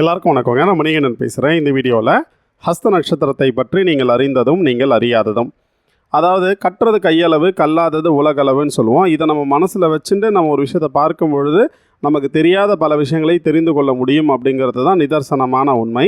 எல்லாருக்கும் வணக்கங்க. நான் மணிகண்டன் பேசுகிறேன் இந்த வீடியோவில் ஹஸ்த நட்சத்திரத்தை பற்றி நீங்கள் அறிந்ததும் நீங்கள் அறியாததும். அதாவது கட்டுறது கையளவு கல்லாதது உலகளவுன்னு சொல்லுவோம். இதை நம்ம மனசில் வச்சுட்டு நம்ம ஒரு விஷயத்தை பார்க்கும் பொழுது நமக்கு தெரியாத பல விஷயங்களை தெரிந்து கொள்ள முடியும் அப்படிங்கிறது தான் நிதர்சனமான உண்மை.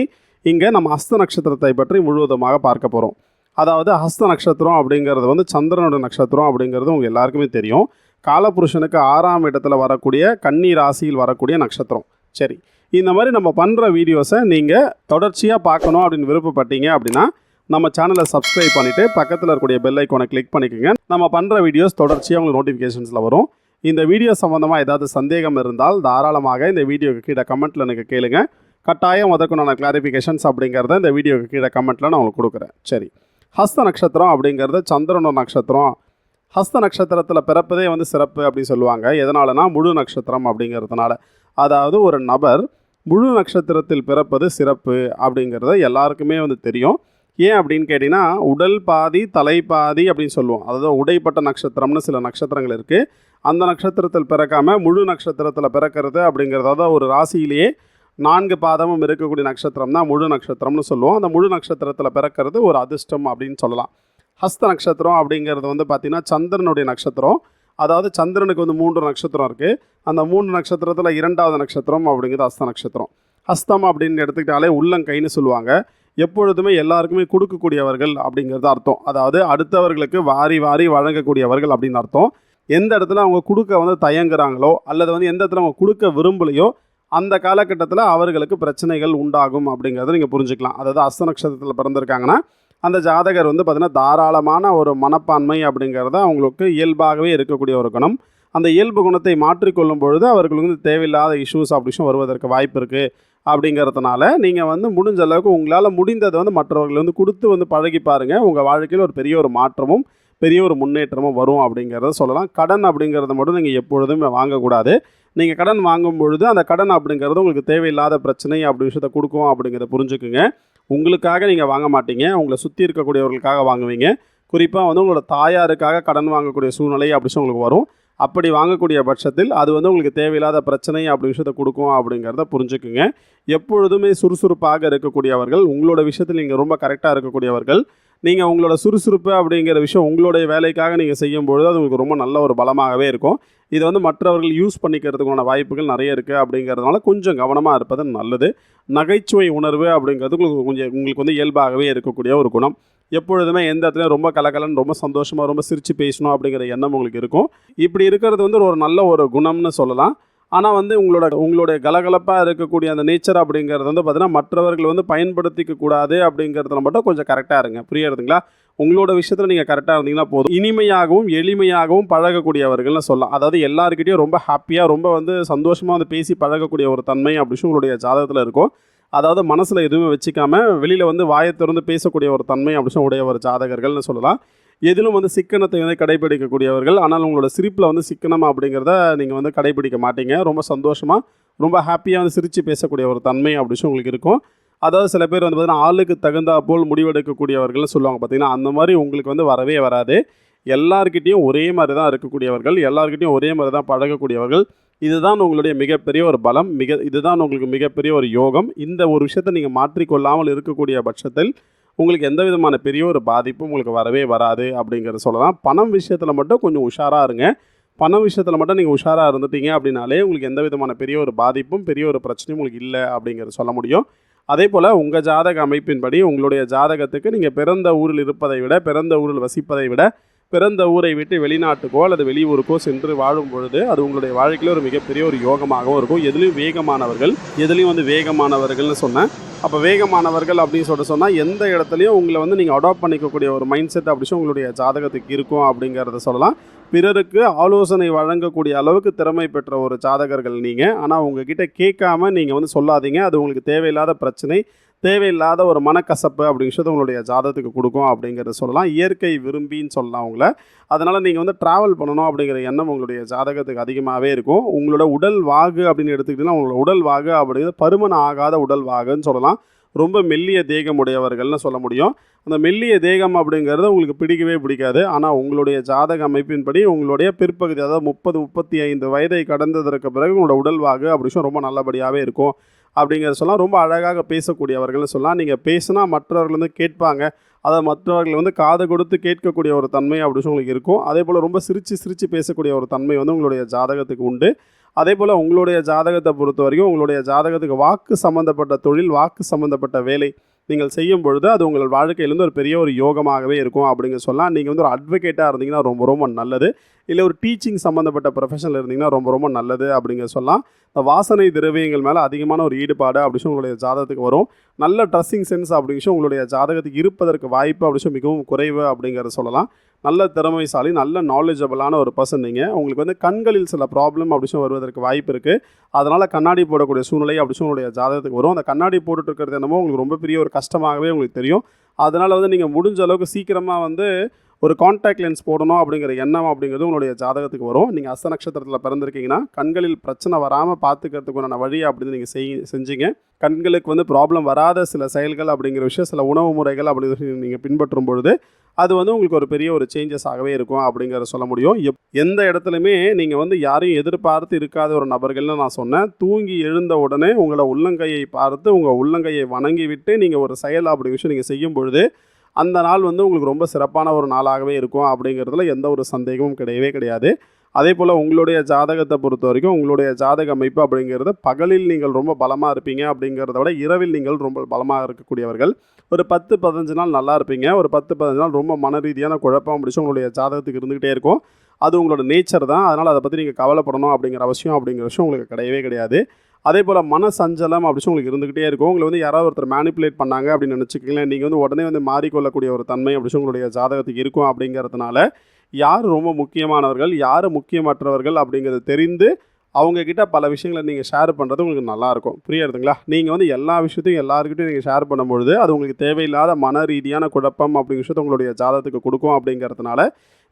இங்கே நம்ம ஹஸ்த நட்சத்திரத்தை பற்றி முழுவதுமாக பார்க்க போகிறோம் அதாவது ஹஸ்த நட்சத்திரம் அப்படிங்கிறது வந்து சந்திரனோட நட்சத்திரம் அப்படிங்கிறது உங்கள் எல்லாருக்குமே தெரியும். காலபுருஷனுக்கு ஆறாம் இடத்துல வரக்கூடிய கன்னி ராசியில் வரக்கூடிய நட்சத்திரம். சரி. இந்த மாதிரி நம்ம பண்ணுற வீடியோஸை நீங்கள் தொடர்ச்சியாக பார்க்கணும் அப்படின்னு விருப்பப்பட்டீங்க அப்படின்னா நம்ம சேனலை சப்ஸ்கிரைப் பண்ணிவிட்டு பக்கத்தில் இருக்கக்கூடிய பெல் ஐக்கோனை கிளிக் பண்ணிக்கோங்க. நம்ம பண்ணுற வீடியோஸ் தொடர்ச்சியாக உங்களுக்கு நோட்டிஃபிகேஷன்ஸில் வரும். இந்த வீடியோ சம்மந்தமாக ஏதாவது சந்தேகம் இருந்தால் தாராளமாக இந்த வீடியோக்கு கீழே கமெண்ட்டில் எனக்கு கேளுங்க. கட்டாயம் அதற்குண்டான கிளாரிஃபிகேஷன்ஸ் அப்படிங்கிறத இந்த வீடியோக்கு கீழே கமெண்ட்டில் நான் உங்களுக்கு கொடுக்குறேன். சரி. ஹஸ்த நட்சத்திரம் அப்படிங்கிறது சந்திரனோட நட்சத்திரம். ஹஸ்த நட்சத்திரத்தில் பிறப்பதே வந்து சிறப்பு அப்படின்னு சொல்லுவாங்க. எதனாலனா முழு நட்சத்திரம் அப்படிங்கிறதுனால. அதாவது ஒரு நபர் முழு நட்சத்திரத்தில் பிறப்பது சிறப்பு அப்படிங்கிறத எல்லாருக்குமே வந்து தெரியும். ஏன் அப்படின்னு கேட்டிங்கன்னா உடல் பாதி தலை பாதி அப்படின்னு சொல்லுவோம். அதாவது உடைப்பட்ட நட்சத்திரம்னு சில நட்சத்திரங்கள் இருக்குது அந்த நட்சத்திரத்தில் பிறக்காமல் முழு நட்சத்திரத்தில் பிறக்கிறது அப்படிங்கிறது அதாவது ஒரு ராசியிலேயே நான்கு பாதமும் இருக்கக்கூடிய நட்சத்திரம் தான் முழு நட்சத்திரம்னு சொல்லுவோம். அந்த முழு நட்சத்திரத்தில் பிறக்கிறது ஒரு அதிர்ஷ்டம் அப்படின்னு சொல்லலாம். ஹஸ்த நட்சத்திரம் அப்படிங்கிறது வந்து பார்த்திங்கன்னா சந்திரனுடைய நட்சத்திரம். அதாவது சந்திரனுக்கு வந்து மூன்று நட்சத்திரம் இருக்குது அந்த மூன்று நட்சத்திரத்தில் இரண்டாவது நட்சத்திரம் அப்படிங்கிறது ஹஸ்த நட்சத்திரம். ஹஸ்தம் அப்படின்னு எடுத்துக்கிட்டாலே உள்ளங்கைன்னு சொல்லுவாங்க. எப்பொழுதுமே எல்லாருக்குமே கொடுக்கக்கூடியவர்கள் அப்படிங்கிறது அர்த்தம். அதாவது அடுத்தவர்களுக்கு வாரி வாரி வழங்கக்கூடியவர்கள் அப்படின்னு அர்த்தம். எந்த இடத்துல அவங்க கொடுக்க வந்து தயங்குறாங்களோ அல்லது வந்து எந்த இடத்துல அவங்க கொடுக்க விரும்பலையோ அந்த காலகட்டத்தில் அவர்களுக்கு பிரச்சனைகள் உண்டாகும் அப்படிங்கிறத நீங்கள் புரிஞ்சுக்கலாம். அதாவது அஸ்த நட்சத்திரத்தில் பிறந்திருக்காங்கன்னா அந்த ஜாதகர் வந்து பார்த்திங்கன்னா தாராளமான ஒரு மனப்பான்மை அப்படிங்கிறது அவங்களுக்கு இயல்பாகவே இருக்கக்கூடிய ஒரு குணம். அந்த இயல்பு குணத்தை மாற்றிக்கொள்ளும் பொழுது அவர்களுக்கு வந்து தேவையில்லாத இஷ்யூஸ் அப்படிஷும் வருவதற்கு வாய்ப்பு இருக்குது அப்படிங்கிறதுனால நீங்கள் வந்து முடிஞ்ச அளவுக்கு உங்களால் முடிந்ததை வந்து மற்றவர்கள் வந்து கொடுத்து வந்து பழகி பாருங்கள் உங்கள் வாழ்க்கையில் ஒரு பெரிய ஒரு மாற்றமும் பெரிய ஒரு முன்னேற்றமும் வரும் அப்படிங்கிறத சொல்லலாம். கடன் அப்படிங்கிறத மட்டும் நீங்கள் எப்பொழுதுமே வாங்கக்கூடாது. நீங்கள் கடன் வாங்கும் பொழுது அந்த கடன் அப்படிங்கிறது உங்களுக்கு தேவையில்லாத பிரச்சனை அப்படி விஷயத்த கொடுக்கும் அப்படிங்கிறத புரிஞ்சுக்குங்க. உங்களுக்காக நீங்கள் வாங்க மாட்டீங்க. உங்களை சுற்றி இருக்கக்கூடியவர்களுக்காக வாங்குவீங்க. குறிப்பாக வந்து உங்களோட தாயாருக்காக கடன் வாங்கக்கூடிய சூழ்நிலை அப்படி உங்களுக்கு வரும். அப்படி வாங்கக்கூடிய பட்சத்தில் அது வந்து உங்களுக்கு தேவையில்லாத பிரச்சனை அப்படி விஷயத்தை கொடுக்கும் அப்படிங்கிறத புரிஞ்சுக்குங்க. எப்பொழுதுமே சுறுசுறுப்பாக இருக்கக்கூடியவர்கள் உங்களோட விஷயத்தில் நீங்கள் ரொம்ப கரெக்டாக இருக்கக்கூடியவர்கள் நீங்கள் உங்களோட சுறுசுறுப்பு அப்படிங்கிற விஷயம் உங்களுடைய வேலைக்காக நீங்கள் செய்யும் பொழுது அது உங்களுக்கு ரொம்ப நல்ல ஒரு பலமாகவே இருக்கும். இதை வந்து மற்றவர்கள் யூஸ் பண்ணிக்கிறதுக்கான வாய்ப்புகள் நிறைய இருக்குது அப்படிங்கிறதுனால கொஞ்சம் கவனமாக இருப்பது நல்லது. நகைச்சுவை உணர்வு அப்படிங்கிறது உங்களுக்கு கொஞ்சம் உங்களுக்கு வந்து இயல்பாகவே இருக்கக்கூடிய ஒரு குணம். எப்பொழுதுமே எந்த இடத்துலையும் ரொம்ப கலகலன்னு ரொம்ப சந்தோஷமாக ரொம்ப சிரித்து பேசணும் அப்படிங்கிற எண்ணம் உங்களுக்கு இருக்கும். இப்படி இருக்கிறது வந்து ஒரு நல்ல ஒரு குணம்னு சொல்லலாம். ஆனால் வந்து உங்களோட உங்களுடைய கலகலப்பாக இருக்கக்கூடிய அந்த நேச்சர் அப்படிங்கிறது வந்து பார்த்தீங்கன்னா மற்றவர்கள் வந்து பயன்படுத்திக்க கூடாது அப்படிங்கிறதுல மட்டும் கொஞ்சம் கரெக்டாக இருங்க. புரியுறதுங்களா? உங்களோட விஷயத்தில் நீங்கள் கரெக்டாக இருந்தீங்கன்னா போதும். இனிமையாகவும் எளிமையாகவும் பழகக்கூடியவர்கள்னு சொல்லலாம். அதாவது எல்லாருக்கிட்டையும் ரொம்ப ஹாப்பியாக ரொம்ப வந்து சந்தோஷமாக வந்து பேசி பழகக்கூடிய ஒரு தன்மை அப்படின்னு உங்களுடைய ஜாதகத்தில் இருக்கும். அதாவது மனசில் எதுவுமே வச்சுக்காமல் வெளியில் வந்து வாயை திறந்து பேசக்கூடிய ஒரு தன்மை அப்படின்னு உடைய ஒரு ஜாதகர்கள்னு சொல்லலாம். எதிலும் வந்து சிக்கனத்தை வந்து கடைபிடிக்கக்கூடியவர்கள். ஆனால் உங்களோட சிரிப்பில் வந்து சிக்கனம் அப்படிங்கிறத நீங்கள் வந்து கடைபிடிக்க மாட்டீங்க. ரொம்ப சந்தோஷமாக ரொம்ப ஹாப்பியாக வந்து சிரித்து பேசக்கூடிய ஒரு தன்மை அப்படின்னு உங்களுக்கு இருக்கும். அதாவது சில பேர் வந்து பார்த்தீங்கன்னா ஆளுக்கு தகுந்தா போல் முடிவெடுக்கக்கூடியவர்கள்னு சொல்லுவாங்க பார்த்தீங்கன்னா அந்த மாதிரி உங்களுக்கு வந்து வரவே வராது. எல்லார்கிட்டேயும் ஒரே மாதிரி தான் இருக்கக்கூடியவர்கள். எல்லார்கிட்டையும் ஒரே மாதிரி தான் பழகக்கூடியவர்கள். இதுதான் உங்களுடைய மிகப்பெரிய ஒரு பலம். மிக இதுதான் உங்களுக்கு மிகப்பெரிய ஒரு யோகம். இந்த ஒரு விஷயத்தை நீங்கள் மாற்றிக்கொள்ளாமல் இருக்கக்கூடிய பட்சத்தில் உங்களுக்கு எந்த விதமான பெரிய ஒரு பாதிப்பும் உங்களுக்கு வரவே வராது அப்படிங்கிறத சொல்லலாம். பணம் விஷயத்தில் மட்டும் கொஞ்சம் உஷாராக இருங்க. பணம் விஷயத்தில் மட்டும் நீங்கள் உஷாராக இருந்துட்டீங்க அப்படின்னாலே உங்களுக்கு எந்த விதமான பெரிய ஒரு பாதிப்பும் பெரிய ஒரு பிரச்சனையும் உங்களுக்கு இல்லை அப்படிங்கிறத சொல்ல முடியும். அதே போல் உங்கள் ஜாதக அமைப்பின்படி உங்களுடைய ஜாதகத்துக்கு நீங்கள் பிறந்த ஊரில் இருப்பதை விட பிறந்த ஊரில் வசிப்பதை விட பிறந்த ஊரை விட்டு வெளிநாட்டுக்கோ அல்லது வெளியூருக்கோ சென்று வாழும் பொழுது அது உங்களுடைய வாழ்க்கையில் ஒரு மிகப்பெரிய ஒரு யோகமாகவும் இருக்கும். எதுலேயும் வேகமானவர்கள் எதுலேயும் வந்து வேகமானவர்கள்னு சொன்னேன். அப்போ வேகமானவர்கள் அப்படின்னு சொல்லிட்டு சொன்னால் எந்த இடத்துலையும் உங்களை வந்து நீங்கள் அடாப்ட் பண்ணிக்கக்கூடிய ஒரு மைண்ட் செட் அப்படி உங்களுடைய ஜாதகத்துக்கு இருக்கும் அப்படிங்கிறத சொல்லலாம். பிறருக்கு ஆலோசனை வழங்கக்கூடிய அளவுக்கு திறமை பெற்ற ஒரு ஜாதகர்கள் நீங்கள் ஆனால் உங்ககிட்ட கேட்காம நீங்கள் வந்து சொல்லாதீங்க. அது உங்களுக்கு தேவையில்லாத பிரச்சனை. தேவையில்லாத ஒரு மனக்கசப்பு அப்படிங்கிறது உங்களுடைய ஜாதகத்துக்கு கொடுக்கும் அப்படிங்கிறத சொல்லலாம். இயற்கை விரும்பின்னு சொல்லலாம் உங்களை. அதனால் நீங்கள் வந்து ட்ராவல் பண்ணணும் அப்படிங்கிற எண்ணம் உங்களுடைய ஜாதகத்துக்கு அதிகமாகவே இருக்கும். உங்களோட உடல் வாகு அப்படின்னு எடுத்துக்கிட்டிங்கன்னா உங்களோட உடல் வாகு அப்படிங்கிறது பருமன் ஆகாத உடல் வாகுன்னு சொல்லலாம். ரொம்ப மெல்லிய தேகம் உடையவர்கள்னு சொல்ல முடியும். அந்த மெல்லிய தேகம் அப்படிங்கிறது உங்களுக்கு பிடிக்கவே பிடிக்காது. ஆனால் உங்களுடைய ஜாதக அமைப்பின்படி உங்களுடைய பிற்பகுதி அதாவது முப்பது முப்பத்தி ஐந்து வயதை கடந்ததற்கு பிறகு உங்களோட உடல்வாகு வாகு விஷயம் ரொம்ப நல்லபடியாகவே இருக்கும். அப்படிங்கிறத சொல்லலாம் ரொம்ப அழகாக பேசக்கூடியவர்கள்னு சொல்லலாம் நீங்கள் பேசுனா மற்றவர்கள் வந்து கேட்பாங்க. அதை மற்றவர்கள் வந்து காது கொடுத்து கேட்கக்கூடிய ஒரு தன்மை அப்படின்னு உங்களுக்கு இருக்கும். அதே போல் ரொம்ப சிரித்து சிரித்து பேசக்கூடிய ஒரு தன்மை வந்து உங்களுடைய ஜாதகத்துக்கு உண்டு. அதே போல் உங்களுடைய ஜாதகத்தை பொறுத்த வரைக்கும் உங்களுடைய ஜாதகத்துக்கு வாக்கு சம்மந்தப்பட்ட தொழில் வாக்கு சம்மந்தப்பட்ட வேலை நீங்கள் செய்யும் பொழுது அது உங்கள் வாழ்க்கையிலேருந்து ஒரு பெரிய ஒரு யோகமாகவே இருக்கும் அப்படிங்க சொல்லலாம். நீங்கள் வந்து ஒரு அட்வொகேட்டாக இருந்தீங்கன்னா ரொம்ப ரொம்ப நல்லது. இல்லை ஒரு டீச்சிங் சம்மந்தப்பட்ட ப்ரொஃபஷனில் இருந்தீங்கன்னா ரொம்ப ரொம்ப நல்லது அப்படிங்க சொல்லலாம். இந்த வாசனை திரவியங்கள் மேலே அதிகமான ஒரு ஈடுபாடு அப்படின்னு உங்களுடைய ஜாதகத்துக்கு வரும். நல்ல ட்ரெஸ்ஸிங் சென்ஸ் அப்படிங்கிற உங்களுடைய ஜாதகத்துக்கு இருப்பதற்கு வாய்ப்பு அப்படி மிகவும் குறைவு அப்படிங்கிறத சொல்லலாம். நல்ல திறமைசாலி நல்ல நாலேஜபிளான ஒரு பர்சன் நீங்கள் உங்களுக்கு வந்து கண்களில் சில ப்ராப்ளம் அப்படி வருவதற்கு வாய்ப்பு இருக்குது அதனால் கண்ணாடி போடக்கூடிய சூழ்நிலை அப்படி உங்களுடைய ஜாதகத்துக்கு வரும். அந்த கண்ணாடி போட்டுட்டு இருக்கிறது என்னமோ உங்களுக்கு ரொம்ப பெரிய ஒரு கஷ்டமாகவே உங்களுக்கு தெரியும். அதனால் வந்து நீங்கள் முடிஞ்ச அளவுக்கு சீக்கிரமாக வந்து ஒரு காண்டாக்ட் லென்ஸ் போடணும் அப்படிங்கிற எண்ணம் அப்படிங்கிறது உங்களுடைய ஜாதகத்துக்கு வரும். நீங்கள் அஸ்த நட்சத்திரத்தில் பிறந்திருக்கீங்கன்னா கண்களில் பிரச்சனை வராமல் பார்த்துக்கிறதுக்குண்டான வழி அப்படின்னு நீங்கள் செய் செஞ்சீங்க. கண்களுக்கு வந்து ப்ராப்ளம் வராத சில செயல்கள் அப்படிங்கிற விஷயம் சில உணவு முறைகள் அப்படிங்கிற நீங்கள் பின்பற்றும் பொழுது அது வந்து உங்களுக்கு ஒரு பெரிய ஒரு சேஞ்சஸ் ஆகவே இருக்கும் அப்படிங்கிறத சொல்ல முடியும். எப் எந்த இடத்துலையுமே நீங்கள் வந்து யாரையும் எதிர்பார்த்து இருக்காத ஒரு நபர்கள்னு நான் சொன்னேன். தூங்கி எழுந்த உடனே உங்களை உள்ளங்கையை பார்த்து உங்கள் உள்ளங்கையை வணங்கி விட்டு நீங்கள் ஒரு செயல் அப்படி விஷயம் நீங்கள் செய்யும் பொழுது அந்த நாள் வந்து உங்களுக்கு ரொம்ப சிறப்பான ஒரு நாளாகவே இருக்கும் அப்படிங்கிறதுல எந்த ஒரு சந்தேகமும் கிடையவே கிடையாது. அதே போல் உங்களுடைய ஜாதகத்தை பொறுத்த வரைக்கும் உங்களுடைய ஜாதக அமைப்பு அப்படிங்கிறது பகலில் நீங்கள் ரொம்ப பலமாக இருப்பீங்க அப்படிங்கிறத விட இரவில் நீங்கள் ரொம்ப பலமாக இருக்கக்கூடியவர்கள். ஒரு பத்து பதினஞ்சு நாள் நல்லா இருப்பீங்க. ஒரு பத்து பதினஞ்சு நாள் ரொம்ப மன ரீதியான குழப்பம் அப்படிச்சு உங்களுடைய ஜாதகத்துக்கு இருந்துகிட்டே இருக்கும். அது உங்களோட நேச்சர் தான். அதனால் அதை பற்றி நீங்கள் கவலைப்படணும் அப்படிங்கிற அவசியம் அப்படிங்கிற விஷயம் உங்களுக்கு கிடையவே கிடையாது. அதே போல் மன சஞ்சலம் அப்படின்னு உங்களுக்கு இருந்துகிட்டே இருக்கும். உங்களை வந்து யாராவது ஒருத்தர் மேனிப்புலேட் பண்ணாங்க அப்படின்னு நினச்சிக்கலாம் நீங்கள் வந்து உடனே வந்து மாறிக்கொள்ளக்கூடிய ஒரு தன்மை அப்படின்னு உங்களுடைய ஜாதகத்துக்கு இருக்கும் அப்படிங்கிறதுனால யார் ரொம்ப முக்கியமானவர்கள் யார் முக்கியமற்றவர்கள் அப்படிங்கிறத தெரிந்து அவங்கக்கிட்ட பல விஷயங்களை நீங்கள் ஷேர் பண்ணுறது உங்களுக்கு நல்லாயிருக்கும் புரியுறதுங்களா? நீங்கள் வந்து எல்லா விஷயத்தையும் எல்லாருக்கிட்டையும் நீங்கள் ஷேர் பண்ணும்பொழுது அது உங்களுக்கு தேவையில்லாத மன ரீதியான குழப்பம் அப்படிங்கிற விஷயத்த உங்களுடைய ஜாதகத்துக்கு கொடுக்கும் அப்படிங்கிறதுனால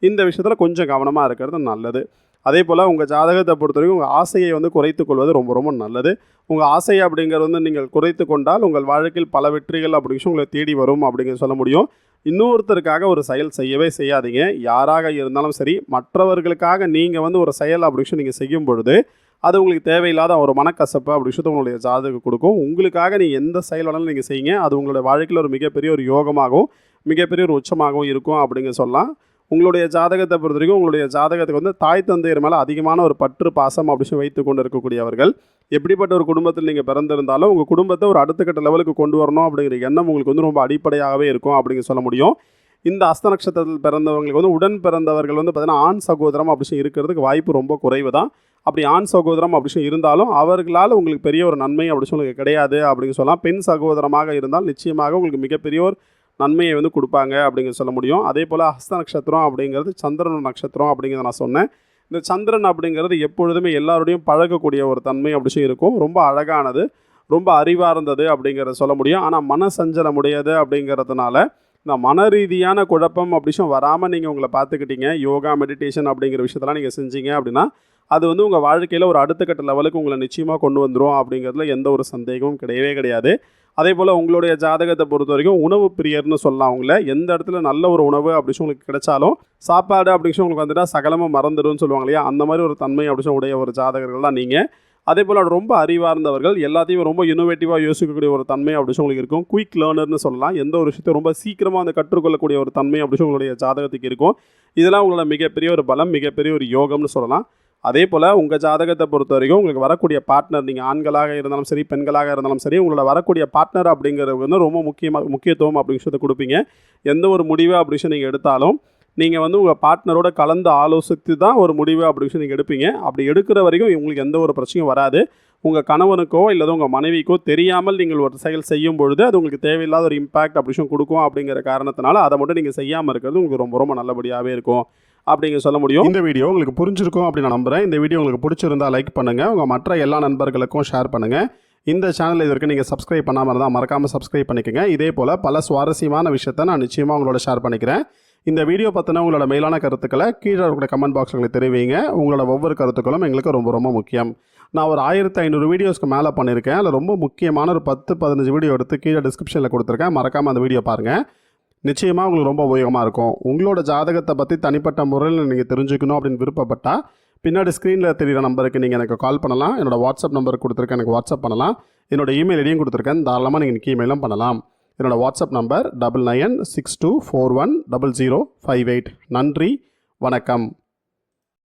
இந்த விஷயத்தில் கொஞ்சம் கவனமாக இருக்கிறது நல்லது. அதே போல் உங்கள் ஜாதகத்தை பொறுத்த வரைக்கும் உங்கள் ஆசையை வந்து குறைத்து கொள்வது ரொம்ப ரொம்ப நல்லது. உங்கள் ஆசை அப்படிங்கிறது வந்து நீங்கள் குறைத்து கொண்டால் உங்கள் வாழ்க்கையில் பல வெற்றிகள் அப்படிங்கிற உங்களை தேடி வரும் அப்படிங்கிறது சொல்ல முடியும். இன்னொருத்தருக்காக ஒரு செயல் செய்யவே செய்யாதீங்க. யாராக இருந்தாலும் சரி மற்றவர்களுக்காக நீங்கள் வந்து ஒரு செயல் அப்படின்னு நீங்கள் செய்யும் பொழுது அது உங்களுக்கு தேவையில்லாத ஒரு மனக்கசப்பு அப்படி விஷயத்தை உங்களுடைய ஜாதகம் கொடுக்கும். உங்களுக்காக நீங்கள் எந்த செயல் வேணாலும் நீங்கள் செய்யுங்க. அது உங்களுடைய வாழ்க்கையில் ஒரு மிகப்பெரிய ஒரு யோகமாகவும் மிகப்பெரிய ஒரு உச்சமாகவும் இருக்கும் அப்படிங்க சொல்லலாம். உங்களுடைய ஜாதகத்தை பொறுத்த வரைக்கும் உங்களுடைய ஜாதகத்துக்கு வந்து தாய் தந்தையர் மேலே அதிகமான ஒரு பற்று பாசம் அப்படின்னு வைத்து கொண்டு இருக்கக்கூடியவர்கள். எப்படிப்பட்ட ஒரு குடும்பத்தில் நீங்கள் பிறந்திருந்தாலும் உங்கள் குடும்பத்தை ஒரு அடுத்த கட்ட லெவலுக்கு கொண்டு வரணும் அப்படிங்கிற எண்ணம் உங்களுக்கு வந்து ரொம்ப அடிப்படையாகவே இருக்கும் அப்படிங்க சொல்ல முடியும். இந்த அஸ்த நட்சத்திரத்தில் பிறந்தவங்களுக்கு வந்து உடன் பிறந்தவர்கள் வந்து பார்த்தீங்கன்னா ஆண் சகோதரம் அப்படின்னு இருக்கிறதுக்கு வாய்ப்பு ரொம்ப குறைவு தான் அப்படி ஆண் சகோதரம் அப்படி இருந்தாலும் அவர்களால் உங்களுக்கு பெரிய ஒரு நன்மை அப்படின்னு சொல்லி கிடையாது அப்படின்னு சொல்லலாம். பெண் சகோதரமாக இருந்தால் நிச்சயமாக உங்களுக்கு மிகப்பெரிய ஒரு நன்மையை வந்து கொடுப்பாங்க அப்படிங்கிற சொல்ல முடியும். அதே போல் ஹஸ்த நட்சத்திரம் அப்படிங்கிறது சந்திரன் நட்சத்திரம் அப்படிங்கிறத நான் சொன்னேன். இந்த சந்திரன் அப்படிங்கிறது எப்பொழுதுமே எல்லாரோடையும் பழகக்கூடிய ஒரு தன்மை அப்படி இருக்கும். ரொம்ப அழகானது ரொம்ப அறிவார்ந்தது அப்படிங்கிறத சொல்ல முடியும். ஆனால் மன சஞ்சலம் உடையது அப்படிங்கிறதுனால இந்த மன ரீதியான குழப்பம் அப்படிச்சும் வராமல் நீங்கள் உங்களை பார்த்துக்கிட்டீங்க. யோகா மெடிடேஷன் அப்படிங்கிற விஷயத்தெல்லாம் நீங்கள் செஞ்சீங்க அப்படின்னா அது வந்து உங்கள் வாழ்க்கையில் ஒரு அடுத்த கட்ட லெவலுக்கு உங்களை நிச்சயமாக கொண்டு வந்துடும் அப்படிங்கிறதுல எந்த ஒரு சந்தேகமும் கிடையவே கிடையாது. அதே போல் உங்களுடைய ஜாதகத்தை பொறுத்த வரைக்கும் உணவு பிரியர்னு சொல்லலாம் அவங்கள. எந்த இடத்துல நல்ல ஒரு உணவு அப்படி சொல்லி உங்களுக்கு கிடைச்சாலும் சாப்பாடு அப்படி உங்களுக்கு வந்துட்டா சகலமாக மறந்துடும்னு சொல்லுவாங்க இல்லையா? அந்த மாதிரி ஒரு தன்மை அப்படி உடைய ஒரு ஜாதகர்கள் தான் நீங்கள் அதே போல் ரொம்ப அறிவார்ந்தவர்கள் எல்லாத்தையும் ரொம்ப இனோவேட்டிவாக யோசிக்கக்கூடிய ஒரு தன்மை அப்படி உங்களுக்கு இருக்கும். குயிக் லேர்னர்னு சொல்லலாம். எந்த ஒரு விஷயத்தையும் ரொம்ப சீக்கிரமாக அந்த கற்றுக்கொள்ளக்கூடிய ஒரு தன்மை அப்படி சொல்லி உங்களுடைய ஜாதகத்துக்கு இருக்கும். இதெல்லாம் உங்களோட மிகப்பெரிய ஒரு பலம் மிகப்பெரிய ஒரு யோகம்னு சொல்லலாம். அதே போல் உங்கள் ஜாதகத்தை பொறுத்த வரைக்கும் உங்களுக்கு வரக்கூடிய பார்ட்னர் நீங்கள் ஆண்களாக இருந்தாலும் சரி பெண்களாக இருந்தாலும் சரி உங்களோட வரக்கூடிய பார்ட்னர் அப்படிங்கிறது வந்து ரொம்ப முக்கியமாக முக்கியத்துவம் அப்படிங்கிற விஷயத்தை கொடுப்பீங்க. எந்த ஒரு முடிவு அப்படின்னு நீங்கள் எடுத்தாலும் நீங்கள் வந்து உங்கள் பார்ட்னரோட கலந்து ஆலோசித்து தான் ஒரு முடிவு அப்படின்னு நீங்கள் எடுப்பீங்க. அப்படி எடுக்கிற வரைக்கும் உங்களுக்கு எந்த ஒரு பிரச்சனையும் வராது. உங்கள் கணவனுக்கோ இல்லை உங்கள் மனைவிக்கோ தெரியாமல் நீங்கள் ஒரு செயல் செய்யும் பொழுது அது உங்களுக்கு தேவையில்லாத ஒரு இம்பாக்ட் அப்படின்னு கொடுக்கும் அப்படிங்கிற காரணத்தினால அதை மட்டும் நீங்கள் செய்யாமல் இருக்கிறது உங்களுக்கு ரொம்ப ரொம்ப நல்லபடியாகவே இருக்கும். அப்படிங்க சொல்ல முடியும். இந்த வீடியோ உங்களுக்கு புரிஞ்சிருக்கும் அப்படின்னு நான் நம்புகிறேன் இந்த வீடியோ உங்களுக்கு பிடிச்சிருந்தா லைக் பண்ணுங்கள் உங்கள் மற்ற எல்லா நண்பர்களுக்கும் ஷேர் பண்ணுங்கள் இந்த சேனல் இது வரைக்கும் நீங்கள் சப்ஸ்கிரைப் பண்ணாமல் இருந்தால் மறக்காமல் சப்ஸ்கிரைப் பண்ணிக்கோங்க. இதே போல் பல சுவாரஸ்யமான விஷயத்தை நான் நிச்சயமாக உங்களோட ஷேர் பண்ணிக்கிறேன். இந்த வீடியோ பற்றின உங்களோட மேலான கருத்துக்களை கீழே இருக்கிற கமெண்ட் பாக்ஸில் தெரிவிங்க. உங்களோட ஒவ்வொரு கருத்துக்களும் எங்களுக்கு ரொம்ப ரொம்ப முக்கியம். நான் ஒரு ஆயிரத்தி ஐநூறு வீடியோஸ்க்கு மேலே பண்ணியிருக்கேன் அதில் ரொம்ப முக்கியமான ஒரு பத்து பதினஞ்சு வீடியோ எடுத்து கீழே டிஸ்கிரிப்ஷனில் கொடுத்துருக்கேன். மறக்காமல் அந்த வீடியோ பாருங்கள் நிச்சயமாக உங்களுக்கு ரொம்ப உபயோகமாக இருக்கும். உங்களோட ஜாதகத்தை பற்றி தனிப்பட்ட முறையில் நீங்கள் தெரிஞ்சுக்கணும் அப்படின்னு விருப்பப்பட்டால் பின்னாடி ஸ்க்ரீனில் தெரியிற நம்பருக்கு நீங்கள் எனக்கு கால் பண்ணலாம். என்னோட வாட்ஸ்அப் நம்பர் கொடுத்துருக்கேன் எனக்கு வாட்ஸ்அப் பண்ணலாம். என்னோட இமெயில் ஐடியும் கொடுத்துருக்கேன் தாராளமாக நீங்கள் எனக்கு இமெயிலும் பண்ணலாம். என்னோட WhatsApp number double nine six two four one double zero five eight நன்றி வணக்கம்.